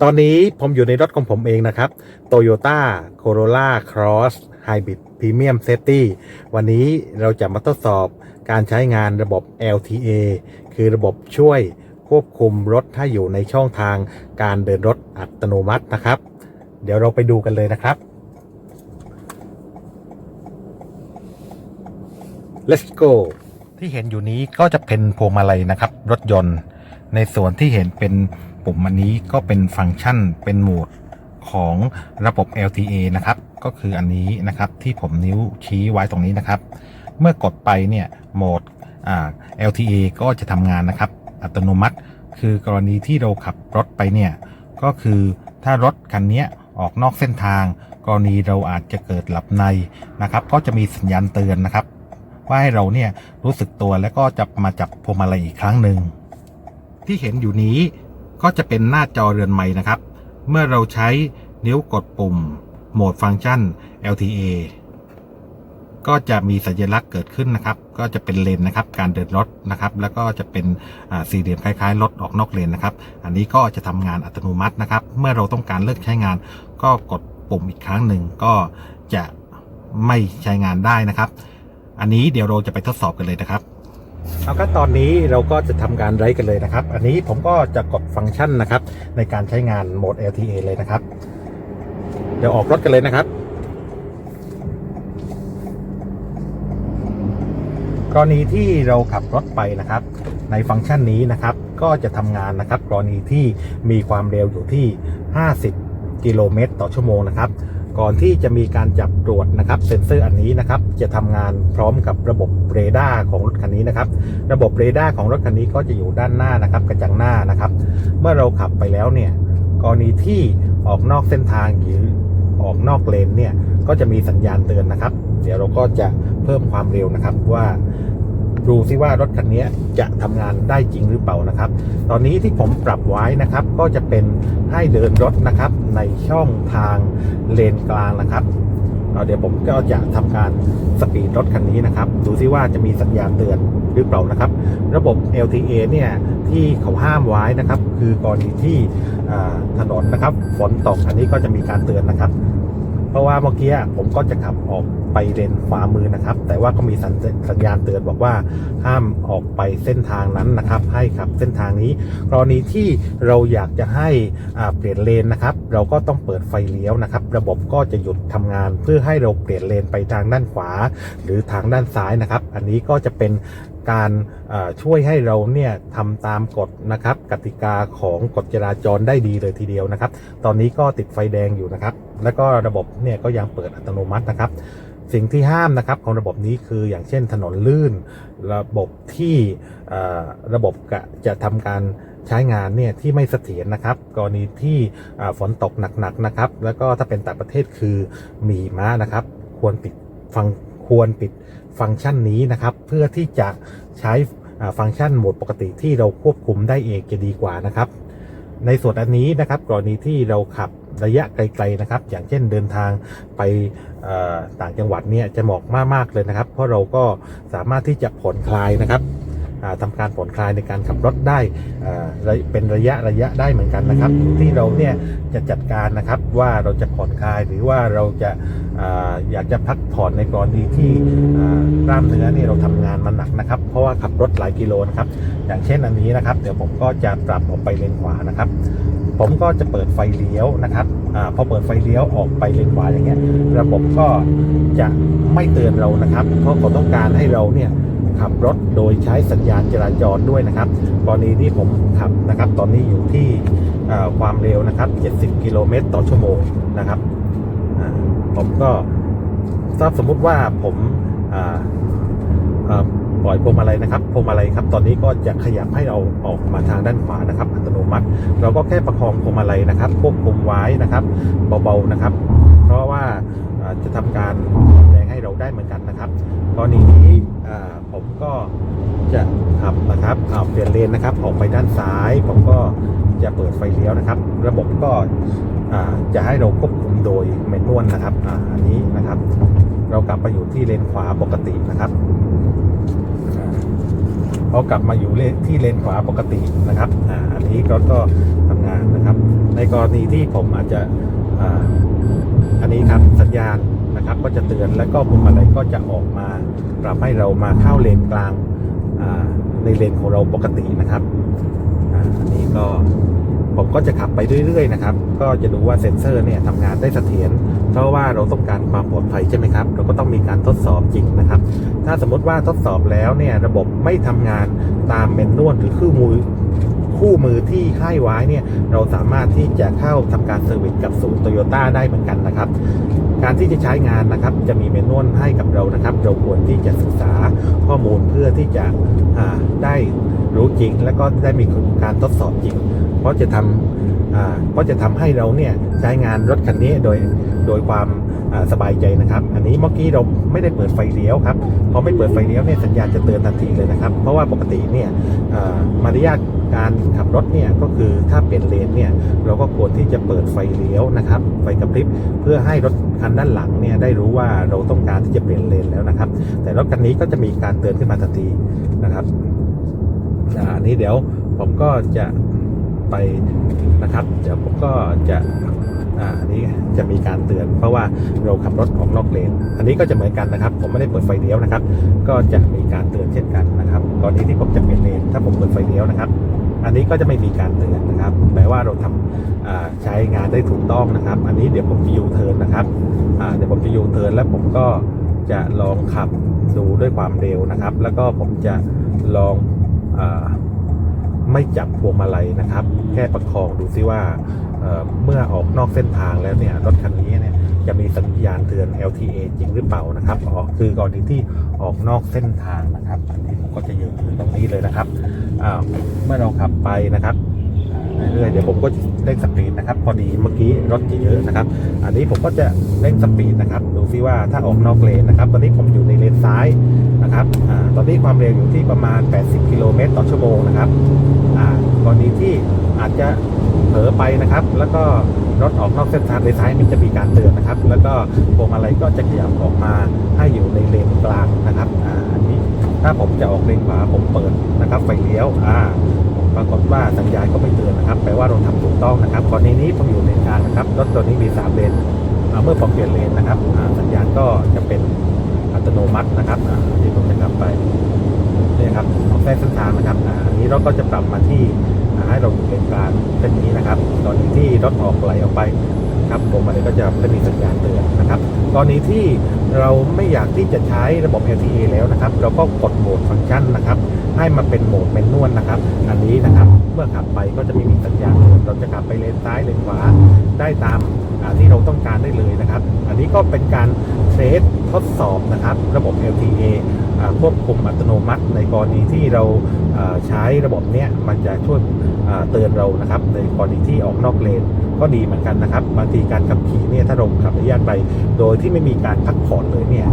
ตอนนี้ผมอยู่ในรถของผมเองนะครับ Toyota Corolla Cross Hybrid Premium Safety วันนี้เราจะมาทดสอบการใช้งานระบบ LTA คือระบบช่วยควบคุมรถถ้าอยู่ในช่องทางการเดินรถอัตโนมัตินะครับ เดี๋ยวเราไปดูกันเลยนะครับ Let's go ที่เห็นอยู่นี้ก็จะเป็นพวงมาลัยนะครับ รถยนต์ในส่วนที่เห็นเป็น ปุ่มอันนี้ก็เป็นฟังก์ชันเป็นโหมดของระบบ LTA นะครับ ก็คืออันนี้นะครับที่ผมนิ้วชี้ไว้ตรงนี้นะครับ เมื่อกดไปเนี่ยโหมด LTA ก็จะทำงานนะครับ อัตโนมัติ คือกรณีที่เราขับรถไปเนี่ย ก็คือถ้ารถคันนี้ออกนอกเส้นทาง กรณีเราอาจจะเกิดหลับในนะครับ ก็จะมีสัญญาณเตือนนะครับ ว่าให้เราเนี่ยรู้สึกตัวแล้วก็จะมาจับพวงมาลัยอีกครั้งหนึ่งที่เห็นอยู่นี้ ก็จะเป็นหน้าจอเรือนไม้นะครับ เมื่อเราใช้นิ้วกดปุ่ม โหมดฟังก์ชัน LTA ก็จะมีสัญลักษณ์เกิดขึ้นนะครับ ก็จะเป็นเลนนะครับ การเดินรถนะครับ แล้วก็จะเป็นสี่เหลี่ยมคล้ายๆรถออกนอกเลนนะครับ อันนี้ก็จะทำงานอัตโนมัตินะครับ เมื่อเราต้องการเลิกใช้งาน ก็กดปุ่มอีกครั้งหนึ่งก็จะไม่ใช้งานได้นะครับ อันนี้เดี๋ยวเราจะไปทดสอบกันเลยนะครับ เอาก็ตอนนี้เราก็จะทำการไรกันเลยนะครับ อันนี้ผมก็จะกดฟังก์ชันนะครับ ในการใช้งานโหมด LTA เลยนะครับ เดี๋ยวออกรถกันเลยนะครับ กรณีที่เราขับรถไปนะครับ ในฟังก์ชันนี้นะครับ ก็จะทำงานนะครับ กรณีที่มีความเร็วอยู่ที่ 50 กิโลเมตรต่อชั่วโมงนะครับ ก่อนที่จะมีการจับตรวจนะครับเซ็นเซอร์อันนี้นะครับ จะทำงานพร้อมกับระบบเรดาร์ของรถคันนี้นะครับ ระบบเรดาร์ของรถคันนี้ก็จะอยู่ด้านหน้านะครับ กระจังหน้านะครับ เมื่อเราขับไปแล้วเนี่ยกรณีที่ออกนอกเส้นทางหรือออกนอกเลนเนี่ยก็จะมีสัญญาณเตือนนะครับ เดี๋ยวเราก็จะเพิ่มความเร็วนะครับว่า ดูซิว่ารถคันนี้จะทำงานได้จริงหรือเปล่านะครับ ตอนนี้ที่ผมปรับไว้นะครับก็จะเป็นให้เดินรถนะครับในช่องทางเลนกลางนะครับเเดี๋ยวผมก็จะทำการสปีดรถคันนี้นะครับ ดูซิว่าจะมีสัญญาณเตือนหรือเปล่านะครับ ระบบ LTA เนี่ยที่เขาห้ามไว้นะครับ คือกรณีที่ถนนนะครับ ฝนตกอันนี้ก็จะมีการเตือนนะครับ เพราะว่าเมื่อกี้ผมก็จะขับออกไปเลนขวามือนะครับ แต่ว่าก็มีสัญสญญาณเตือนบอกว่าห้ามออกไปเส้นทางนั้นนะครับ ให้ขับเส้นทางนี้ กรณีที่เราอยากจะให้เปลี่ยนเลนนะครับ เราก็ต้องเปิดไฟเลี้ยวนะครับ ระบบก็จะหยุดทำงานเพื่อให้เราเปลี่ยนเลนไปทางด้านขวา หรือทางด้านซ้ายนะครับ อันนี้ก็จะเป็น การช่วยให้เราเนี่ยทำตามกฎนะครับกติกาของกฎจราจรได้ดีเลยทีเดียวนะครับ ตอนนี้ก็ติดไฟแดงอยู่นะครับ แล้วก็ระบบเนี่ยก็ยังเปิดอัตโนมัตินะครับ สิ่งที่ห้ามนะครับของระบบนี้คืออย่างเช่นถนนลื่น ระบบที่ระบบะจะทำการใช้งานเนี่ยที่ไม่เสถียรนะครับ กรณีที่ฝนตกหนักๆนะครับ แล้วก็ถ้าเป็นต่างประเทศคือมีม้านะครับ ควรปิดฟังควรปิด ฟังก์ชันนี้นะครับ เพื่อที่จะใช้ฟังก์ชันโหมดปกติที่เราควบคุมได้เองจะดีกว่านะครับ ในส่วนอันนี้นะครับ กรณีที่เราขับระยะไกลๆนะครับ อย่างเช่นเดินทางไปต่างจังหวัดเนี่ยจะเหมาะมากๆเลยนะครับ เพราะเราก็สามารถที่จะผ่อนคลายนะครับ อ่าทำการผ่อนคลายในการขับรถได้เป็นระยะระยะได้เหมือนกันนะครับ ที่เราเนี่ยจะจัดการนะครับว่าเราจะผ่อนคลายหรือว่าเราจะอยากจะพักผ่อนในกรณีที่กล้ามเนื้อเนี่ยเราทำงานมาหนักนะครับ เพราะว่าขับรถหลายกิโลนะครับ อย่างเช่นอันนี้นะครับ เดี๋ยวผมก็จะปรับออกไปเลนขวานะครับผมก็จะเปิดไฟเลี้ยวนะครับอพอเปิดไฟเลี้ยวออกไปเลนขวาอย่างเงี้ย ระบบก็จะไม่เตือนเรานะครับ เพราะเขาต้องการให้เราเนี่ย ขับรถโดยใช้สัญญาณจราจรด้วยนะครับกรณีที่ผมขับนะครับ ตอนนี้อยู่ที่ความเร็วนะครับ 70 กิโลเมตรต่อชั่วโมงนะครับผมก็ถ้าสมมุติว่าผมปล่อยพวงมาลัยนะครับพวงมาลัยครับ ตอนนี้ก็จะขยับให้เราออกมาทางด้านขวานะครับ อัตโนมัติ เราก็แค่ประคองพวงมาลัยนะครับควบคุมไว้นะครับ เบาๆนะครับ เพราะว่า จะทำการแรงให้เราได้เหมือนกันนะครับกรณีนี้ผมก็จะขับนะครับเปลี่ยนเลนนะครับ ออกไปด้านซ้าย ผมก็จะเปิดไฟเลี้ยวนะครับ ระบบก็จะให้เราควบคุมโดยเมนวลนะครับอันนี้นะครับ เรากลับไปอยู่ที่เลนขวาปกตินะครับอ่าพอกลับมาอยู่เลนที่เลนขวาปกตินะครับอันนี้ก็ก็ทำงานนะครับ ในกรณีที่ผมอาจจะ อันนี้ครับสัญญาณนะครับก็จะเตือนแล้วก็พวงมาลัยก็จะออกมาปรับให้เรามาเข้าเลนกลางในเลนของเราปกตินะครับอันนี้ก็ผมก็จะขับไปเรื่อยๆนะครับ ก็จะดูว่าเซ็นเซอร์เนี่ยทำงานได้เสถียร เพราะว่าเราต้องการความปลอดภัยใช่ไหมครับ เราก็ต้องมีการทดสอบจริงนะครับ ถ้าสมมติว่าทดสอบแล้วเนี่ยระบบไม่ทำงานตามเมนนวลหรือคู่มือ คู่มือที่ค่ายไว้เนี่ยเราสามารถที่จะเข้าทำการเซอร์วิสกับศูนย์โตโยต้าได้เหมือนกันนะครับ การที่จะใช้งานนะครับจะมีเมนนวลให้กับเรานะครับ เราควรที่จะศึกษาข้อมูลเพื่อที่จะได้รู้จริง แล้วก็ได้มีการทดสอบจริง เพราะจะทำอ่า เพราะจะทำให้เราเนี่ยใช้งานรถคันนี้โดยโดยความสบายใจนะครับ อันนี้เมื่อกี้เราไม่ได้เปิดไฟเลี้ยวครับพอไม่เปิดไฟเลี้ยวเนี่ยสัญญาณจะเตือนทันทีเลยนะครับ เพราะว่าปกติเนี่ยอ่ามารยาทการขับรถเนี่ยก็คือถ้าเปลี่ยนเลนเนี่ยเราก็ควรที่จะเปิดไฟเลี้ยวนะครับ ไฟกระพริบเพื่อให้รถคันด้านหลังเนี่ยได้รู้ว่าเราต้องการที่จะเปลี่ยนเลนแล้วนะครับ แต่รถคันนี้ก็จะมีการเตือนขึ้นมาทันทีนะครับอันนี้เดี๋ยวผมก็จะ ไปนะครับเดี๋ยวผมก็จะอันนี้จะมีการเตือน เพราะว่าเราขับรถของนอกเลน อันนี้ก็จะเหมือนกันนะครับ ผมไม่ได้เปิดไฟเลี้ยวนะครับ ก็จะมีการเตือนเช่นกันนะครับกรณีที่ผมจะเปลี่ยนเลน ถ้าผมเปิดไฟเลี้ยวนะครับ อันนี้ก็จะไม่มีการเตือนนะครับแปลว่าเราทำอ่าใช้งานได้ถูกต้องนะครับ อันนี้เดี๋ยวผมจะยูเทิร์นนะครับเดี๋ยวผมจะยูเทิร์นแล้วผมก็จะลองขับดูด้วยความเร็วนะครับ แล้วก็ผมจะลองอ ไม่จับพวงมาลัยนะครับ แค่ประคองดูซิว่าเเมื่อออกนอกเส้นทางแล้วเนี่ยรถคันนี้เนี่ยจะมีสัญญาณเตือน LTA จริงหรือเปล่านะครับอ๋อคือกรณีที่ออกนอกเส้นทางนะครับอันนี้ผมก็จะยืนตรงนี้เลยนะครับเมื่อเราขับไปนะครับเรื่อยๆเดี๋ยวผมก็เร่งสปีดนะครับ พอดีเมื่อกี้รถเยอะนะครับ อันนี้ผมก็จะเร่งสปีดนะครับ ดูซิว่าถ้าออกนอกเลนนะครับ ตอนนี้ผมอยู่ อนนี้ความเร็วอยู่ที่ประมาณ 80 กิโลเมตรต่อชั่วโมงนะครับกรณีที่อาจจะเผลอไปนะครับ แล้วก็รถออกนอกเส้นทางเลนซ้ายมันจะมีการเตือนนะครับ แล้วก็พวงมาลัยก็จะขยับออกมาให้อยู่ในเลนกลางนะครับอ่าอันนี้ถ้าผมจะออกเลนขวาผมเปิดนะครับ ไฟเลี้ยวอ่าปรากฏว่าสัญญาณก็ไม่เตือนนะครับแปลว่าเราทำถูกต้องนะครับกรณีนี้ผมอยู่เลนกลางนะครับรถตัวนี้มีสามเลนเมื่อผมเปลี่ยนเลนนะครับสัญญาณก็จะเป็น ตโนมัตินะครับที่ผมจะกลับไปนี่ครับของแทรกเส้นทางนะครับอันนี้รถก็จะปรับมาที่ให้เราอยู่เลนกลางเส้นนี้นะครับ ตอนนี้ที่รถออกไหลออกไปครับผมมันก็จะไม่มีสัญญาณเตือนนะครับกรณีที่เราไม่อยากที่จะใช้ระบบ LTE แล้วนะครับ เราก็กดโหมดฟังก์ชันนะครับ ให้มาเป็นโหมดแมนนวลนะครับ อันนี้นะครับ เมื่อขับไปก็จะไม่มีสัญญาณ เราจะขับไปเลนซ้ายเลนขวาได้ตามที่เราต้องการได้เลยนะครับ อันนี้ก็เป็นการเทสทดสอบนะครับ ระบบ LTA ควบคุมอัตโนมัติ ในกรณีที่เราใช้ระบบเนี้ยมันจะช่วยเตือนเรานะครับ ในกรณีที่ออกนอกเลนก็ดีเหมือนกันนะครับบางทีการขับขี่เนี่ยถ้าเราขับระยะไป โดยที่ไม่มีการพักผ่อนเลยเนี่ย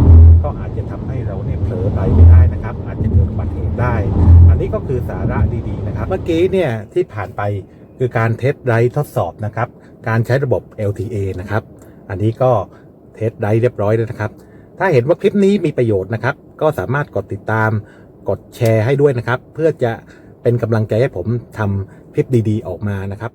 ก็อาจจะทำให้เราเนี่ยเผลอไปไม่ได้นะครับ อาจจะเกิดอุบัติเหตุได้ อันนี้ก็คือสาระดีๆนะครับ เมื่อกี้เนี่ยที่ผ่านไป คือการเทสไดรฟ์ทดสอบนะครับ การใช้ระบบ LTA นะครับ อันนี้ก็เทสไดรฟ์เรียบร้อยแล้วนะครับ ถ้าเห็นว่าคลิปนี้มีประโยชน์นะครับ ก็สามารถกดติดตาม กดแชร์ให้ด้วยนะครับ เพื่อจะเป็นกำลังใจให้ผมทำคลิปดีๆ ออกมานะครับ